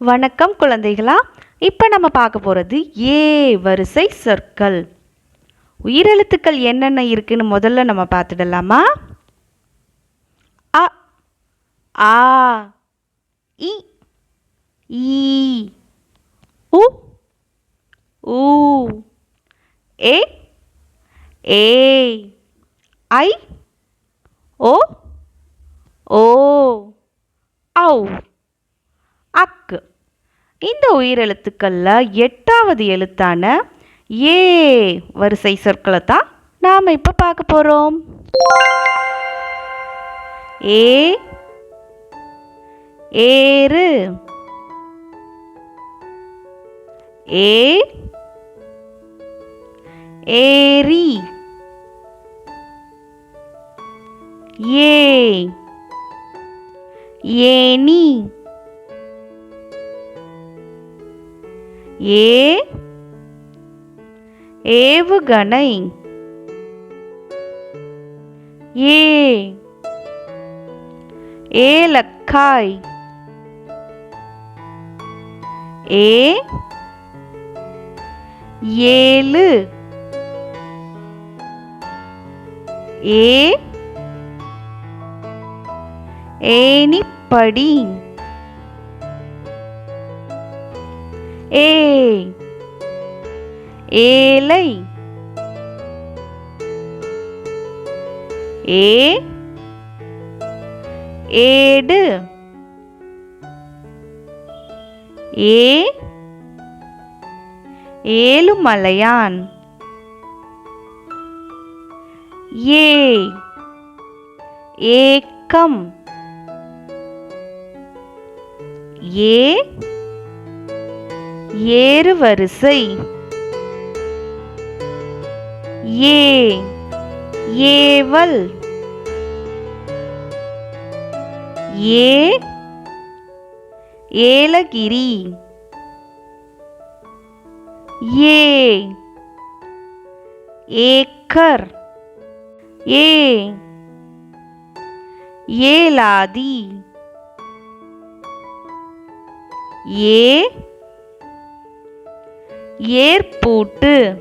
வணக்கம் குழந்தைகளா. இப்போ நம்ம பார்க்க போகிறது ஏ வரிசை சொற்கள். உயிரெழுத்துக்கள் என்னென்ன இருக்குன்னு முதல்ல நம்ம பார்த்துடலாமா? அ ஆ இ ஈ உ ஊ ஏ ஏ ஐ ஓ ஓ ஔ அக்கு. இந்த உயிரெழுத்துக்களில் எட்டாவது எழுத்தான ஏ வரிசை சொற்களை தான் நாம் இப்போ பார்க்க போகிறோம் ஏ ஏறு ஏ ஏரி ஏ ஏனி ஏ ஏவுகணை. ஏ ஏலக்காய். ஏ ஏழு. ஏ ஏனிப்படி ஏ ஏலை ஏ. ஏடு. ஏ. ஏழுமலையான். ஏ. ஏக்கம். ஏ. ஏறு வரிசை ஏ ஏவல். ஏ ஏலகிரி. ஏ ஏக்கர். ஏ ஏலாதி. ஏ ஏற்பூட்டு.